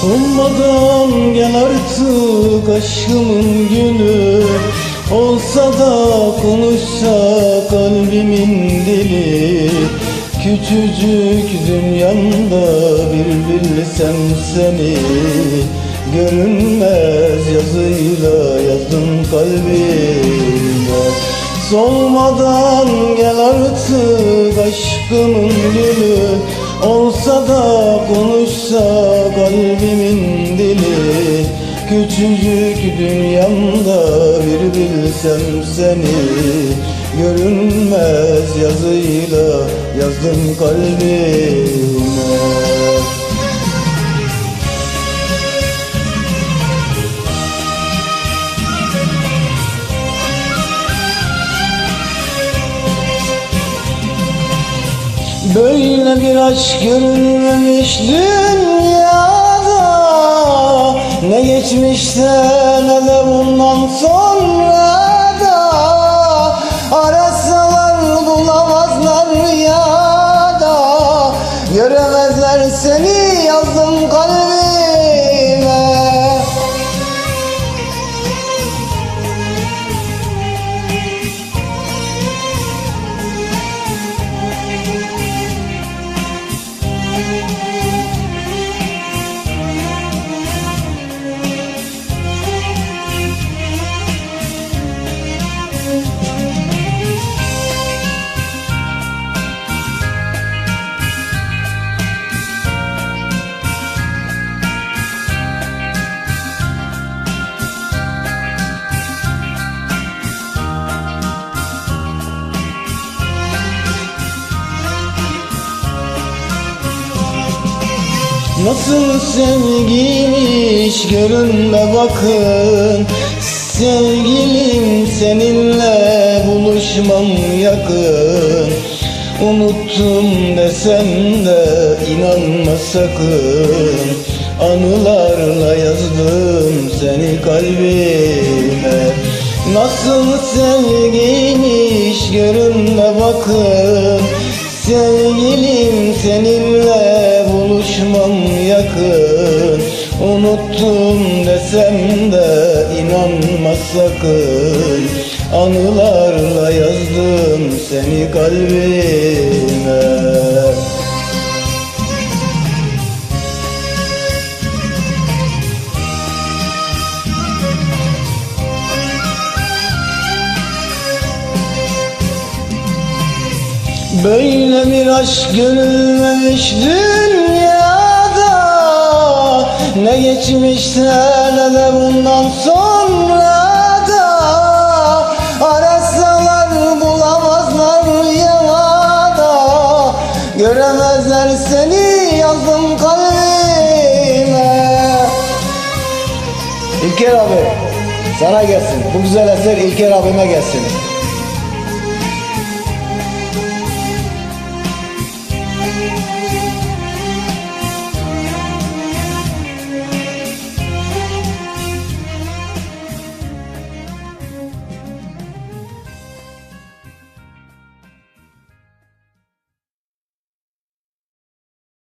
Solmadan gel artık aşkımın günü. Olsa da konuşsa kalbimin dili. Küçücük dünyamda bir bilsem seni Görünmez yazıyla yazdım kalbime. Solmadan gel artık aşkımın gülü Olsa da konuşsa kalbimin dili Küçücük dünyamda bir bilsem seni Görünmez yazıyla yazdım kalbime. Böyle bir aşk görülmemiş Ne geçmişte ne de bundan sonra da Arasalar bulamazlar rüyada. Göremezler seni Nasıl sevgiymiş görünme bakın. Sevgilim seninle buluşmam yakın. Unuttum desem de inanma sakın. Anılarla yazdım seni kalbime. Nasıl sevgiymiş görünme bakın. Sevgilim seninle Unuttum desem de inanma sakın. Anılarla yazdım seni kalbime. Böyle bir aşk görülmemiş dünyada ne geçmişte ne de bundan sonra da Arasalar bulamazlar yana da Göremezler seni yazdım kalbime. İlker abi sana gelsin. Bu güzel eser İlker abime gelsin. Müzik